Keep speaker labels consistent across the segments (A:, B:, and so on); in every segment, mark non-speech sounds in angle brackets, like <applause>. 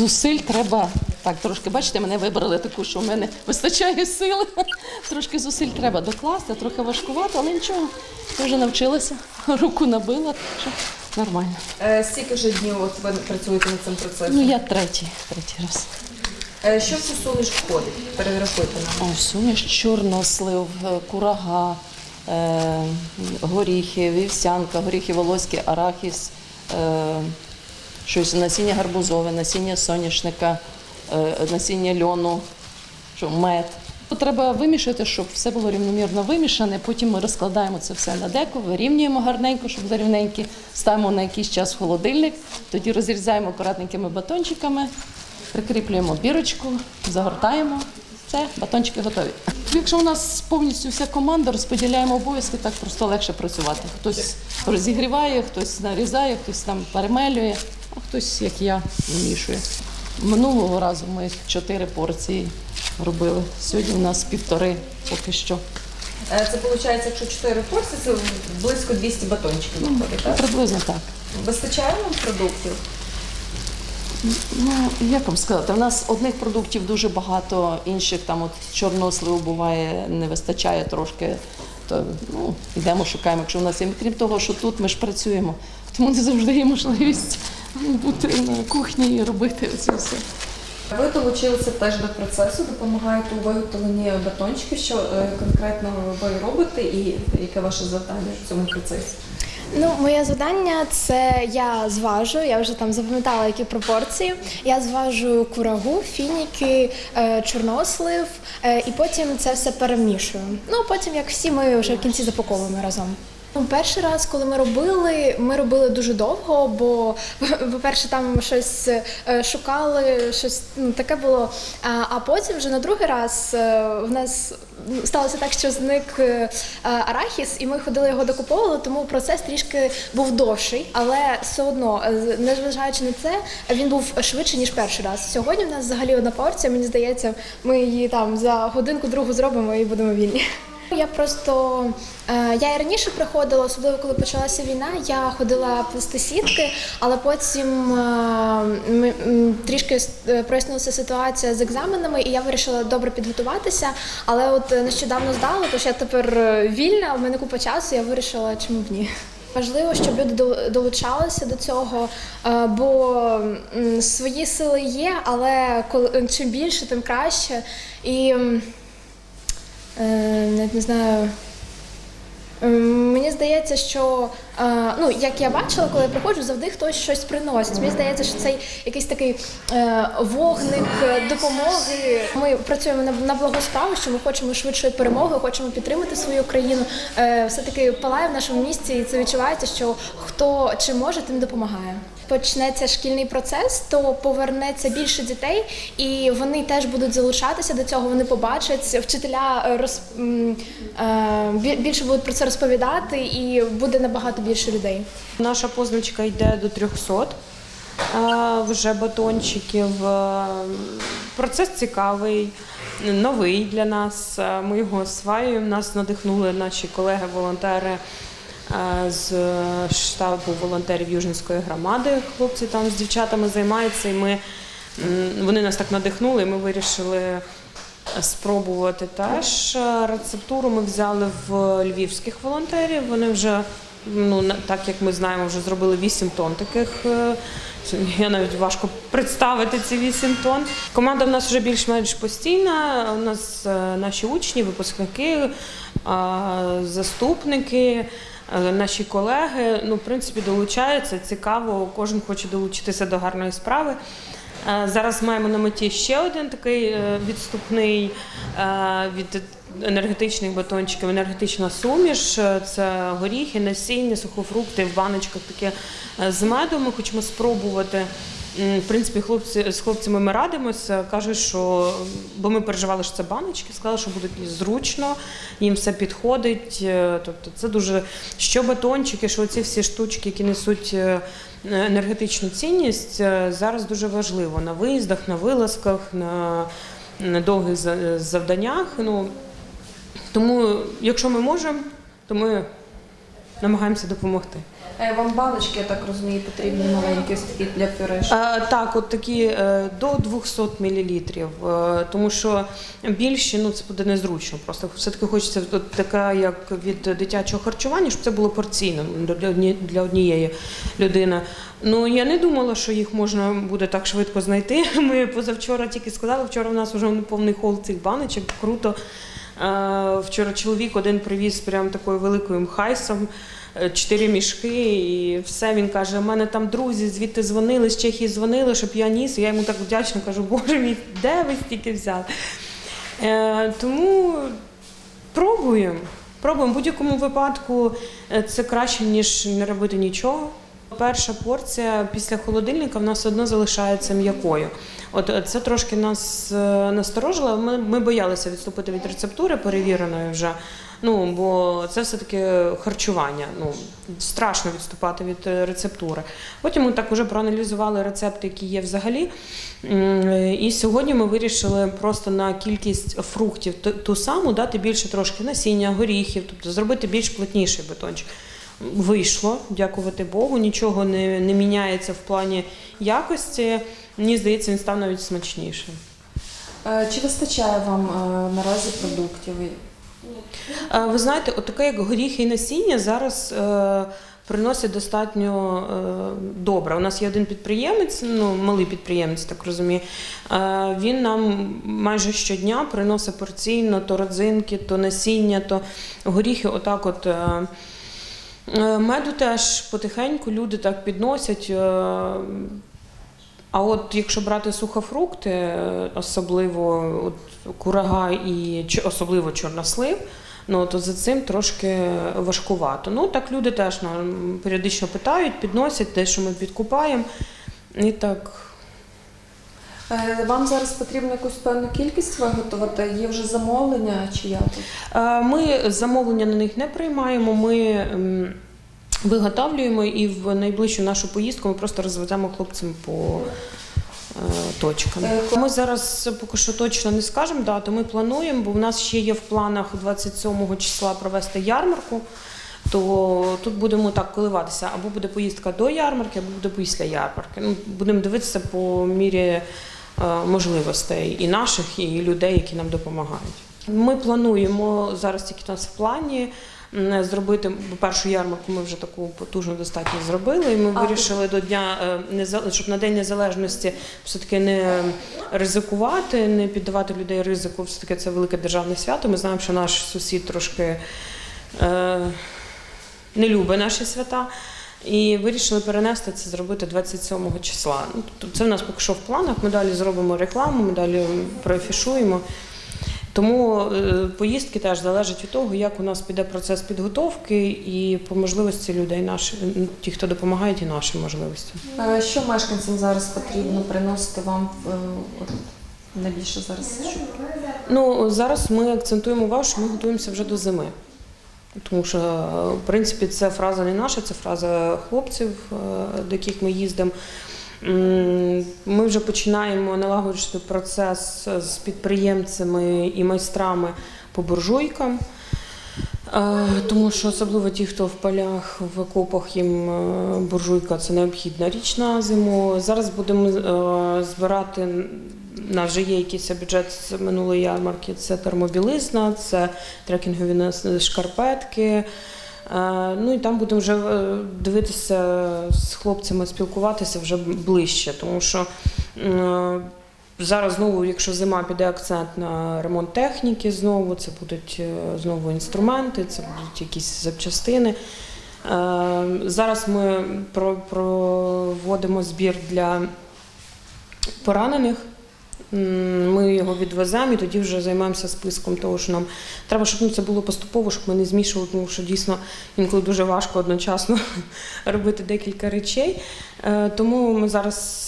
A: Зусиль треба. Так, трошки, бачите, мене вибрали таку, що в мене вистачає сили. <laughs> Трошки зусиль треба докласти, трохи важкувато, але нічого. Я вже навчилася, <laughs> руку набила, що нормально.
B: Е, Скільки вже днів от ви працюєте над цим процесом?
A: Ну, я третій, третій раз.
B: Е, Що в цю суміш входить? Перерахуйте нам.
A: О, суміш, чорнослив, е, курага, е, горіхи, вівсянка, горіхи волоські, арахіс, е, щось, насіння гарбузове, насіння соняшника, е, насіння льону, що, мед. Треба вимішати, щоб все було рівномірно вимішане. Потім ми розкладаємо це все на деко, вирівнюємо гарненько, щоб були рівненькі, ставимо на якийсь час в холодильник, тоді розрізаємо акуратненькими батончиками, прикріплюємо бірочку, загортаємо. Все, батончики готові. Якщо у нас повністю вся команда, розподіляємо обов'язки, так просто легше працювати. Хтось розігріває, хтось нарізає, хтось там перемелює, а хтось, як я, вимішує. Минулого разу ми чотири порції робили. Сьогодні у нас півтори поки що.
B: Е, Це виходить, якщо 4 порції, це близько 200 батончиків виходить, так?
A: Приблизно так.
B: Вистачає вам продуктів?
A: Ну, як вам сказати, у нас одних продуктів дуже багато, інших там от чорного сливу буває, не вистачає трошки. То ну, йдемо, шукаємо, якщо у нас є. Крім того, що тут ми ж працюємо, тому не завжди є можливість бути на кухні і робити це все.
B: Ви долучилися теж до процесу, допомагаєте у виготовленні батончиків. Що е, конкретно ви робите і яке ваше завдання в цьому процесі?
C: Ну, моє завдання це я зважу, я вже там запам'ятала, які пропорції. Я зважу курагу, фініки, е, чорнослив, е, і потім це все перемішую. Ну, потім, як всі, ми вже в кінці запаковуємо разом. Ну, Перший раз, коли ми робили, ми робили дуже довго, бо, <laughs> по-перше, там щось е, шукали, щось ну, таке було. А, потім вже на другий раз е, в нас ну, сталося так, що зник е, арахіс, і ми ходили його докуповували, тому процес трішки був довший, але все одно, незважаючи на це, він був швидше, ніж перший раз. Сьогодні в нас взагалі одна порція, мені здається, ми її там за годинку другу зробимо і будемо вільні. Я просто е, я і раніше приходила, особливо коли почалася війна. Я ходила плести сітки, але потім е, трішки е, прояснилася ситуація з екзаменами, і я вирішила добре підготуватися. Але от нещодавно здала, тож я тепер вільна. У мене купа часу. Я вирішила, чому б ні. Важливо, щоб люди долучалися до цього, бо свої сили є, але чим більше, тим краще. І навіть не знаю. Ем, Мені здається, що е, ну як я бачила, коли я приходжу, завжди хтось щось приносить. Мені здається, що цей якийсь такий е, вогник е, допомоги. Ми працюємо на, благу справу, що ми хочемо швидшої перемоги, хочемо підтримати свою країну. Е, все таки палає в нашому місті, і це відчувається, що хто чим може, тим допомагає. Почнеться шкільний процес, то повернеться більше дітей, і вони теж будуть залучатися до цього. Вони побачать вчителя е, роз, е, більше будуть про це розповідати, і буде набагато більше людей.
D: Наша позначка йде до 300 е, вже батончиків. Процес цікавий, новий для нас. Ми його осваюємо. Нас надихнули наші колеги-волонтери з штабу волонтерів Южницької громади. Хлопці там з дівчатами займаються, і ми, вони нас так надихнули, і ми вирішили спробувати теж. Е, Рецептуру ми взяли в львівських волонтерів. Вони вже, ну так як ми знаємо, вже зробили 8 тонн таких. е, Я навіть важко представити ці 8 тонн. Команда в нас вже більш-менш постійна. У нас е, наші учні, випускники, е, заступники. Е, Наші колеги, ну, в принципі, долучаються. Цікаво, кожен хоче долучитися до гарної справи. Е, Зараз маємо на меті ще один такий е, відступний від енергетичних батончиків, енергетична суміш. Це горіхи, насіння, сухофрукти в баночках таке з медом. Ми хочемо спробувати В принципі, хлопці з хлопцями ми радимося. кажуть, що бо ми переживали, що це баночки, сказали, що буде зручно, їм все підходить. Е, Тобто, це дуже що батончики, що ці всі штучки, які несуть е, енергетичну цінність, е, зараз дуже важливо на виїздах, на вилазках, на, на довгих завданнях. Ну тому, якщо ми можемо, то ми намагаємося допомогти.
B: Е, Вам баночки, я так розумію, потрібні маленькі для пюрешки.
D: Е, Так, от такі е, до 200 мл, тому що більші ну це буде незручно. Просто все-таки хочеться така, як від дитячого харчування, щоб це було порційно для однієї людини. Ну я не думала, що їх можна буде так швидко знайти. <laughs> Ми позавчора тільки сказали, вчора в нас вже повний хол цих баночок. Круто. Вчора чоловік один привіз прям такою великою мхайсом. Е, Чотири мішки, і все. Він каже: у мене там друзі звідти дзвонили, з Чехії дзвонили, щоб я ніс. Я йому так вдячна кажу, боже мій, де ви стільки взяли? Е, тому пробуємо. Пробуємо. В будь-якому випадку е, це краще, ніж не робити нічого. Перша порція після холодильника в нас одно залишається м'якою. От це трошки нас насторожило. Ми, ми боялися відступити від рецептури перевіреної вже. Ну бо це все-таки харчування. Ну страшно відступати від е, рецептури. Потім ми так уже проаналізували рецепти, які є взагалі. І сьогодні ми вирішили просто на кількість фруктів ту- ту саму дати більше трошки насіння, горіхів, тобто зробити більш плотніший бетончик. Вийшло, дякувати Богу, нічого не, не міняється в плані якості. Мені здається, він став навіть смачнішим.
B: Е, Чи вистачає вам е, наразі продуктів?
D: Ви знаєте, от таке, як горіхи і насіння, зараз е, приносять достатньо е, добре. У нас є один підприємець, ну малий підприємець, так розумію. Е, він нам майже щодня приносить порційно то родзинки, то насіння, то горіхи. Отак, от. Е, е, Меду теж потихеньку люди так підносять. е, А от якщо брати сухофрукти, особливо от курага і особливо чорнослив, ну то за цим трошки важкувато. Ну так люди теж нам періодично питають, підносять те, що ми підкупаємо. І так.
B: Е, Вам зараз потрібно якусь певну кількість виготовити? Є вже замовлення чи як?
D: Е, Ми замовлення на них не приймаємо. Ми виготовлюємо і в найближчу нашу поїздку ми просто розвеземо хлопцям по е, точкам.
B: Е,
D: Ми зараз поки що точно не скажемо дату. Ми плануємо, бо в нас ще є в планах 27 числа провести ярмарку. То тут будемо так коливатися, або буде поїздка до ярмарки, або буде після ярмарки. Ну, будемо дивитися по мірі е, можливостей і наших, і людей, які нам допомагають. Ми плануємо зараз тільки у нас в плані зробити першу ярмарку. Ми вже таку потужну достатньо зробили. І ми вирішили до дня е, щоб на день незалежності все таки не ризикувати, не піддавати людей ризику. Все таки це велике державне свято. Ми знаємо, що наш сусід трошки. Е, не любить наші свята. І вирішили перенести це зробити 27 числа. Ну, тобто це в нас поки що в планах. Ми далі зробимо рекламу, ми далі проафішуємо. Тому е, поїздки теж залежать від того, як у нас піде процес підготовки і по можливості людей, наші, ті, хто допомагають, і наші можливості.
B: Е, Що мешканцям зараз потрібно приносити вам е, найбільше зараз?
D: Ну зараз ми акцентуємо увагу, що ми готуємося вже до зими. Тому що, в принципі, це фраза не наша, це фраза хлопців, до яких ми їздимо. Ми вже починаємо налагоджувати процес з підприємцями і майстрами по буржуйкам. Е, Тому що особливо ті, хто в полях, в окопах, їм е, буржуйка це необхідна річ на зиму. Зараз будемо е, збирати. У нас вже є якийсь бюджет з минулої ярмарки. Це термобілизна, це трекінгові шкарпетки. Е, Ну і там будемо вже е, дивитися з хлопцями, спілкуватися вже ближче, тому що е, зараз знову, якщо зима піде акцент на ремонт техніки, знову це будуть знову інструменти, це будуть якісь запчастини. Зараз ми проводимо збір для поранених. Ми його відвеземо і тоді вже займаємося списком того, що нам треба, щоб ну, це було поступово, щоб ми не змішували, тому що дійсно інколи дуже важко одночасно <laughs> робити декілька речей. Е, Тому ми зараз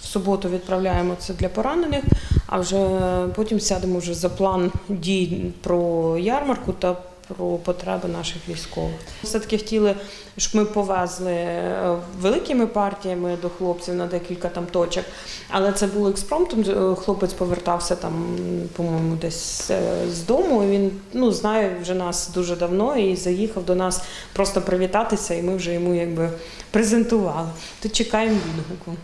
D: в суботу відправляємо це для поранених, а вже потім сядемо вже за план дій про ярмарку та про потреби наших військових. Все-таки хотіли, щоб ми повезли е, великими партіями до хлопців на декілька там точок, але це було експромтом. Е, Хлопець повертався там, по-моєму, десь е, з дому. Він ну, знає вже нас дуже давно і заїхав до нас просто привітатися, і ми вже йому якби презентували. То чекаємо відгуку.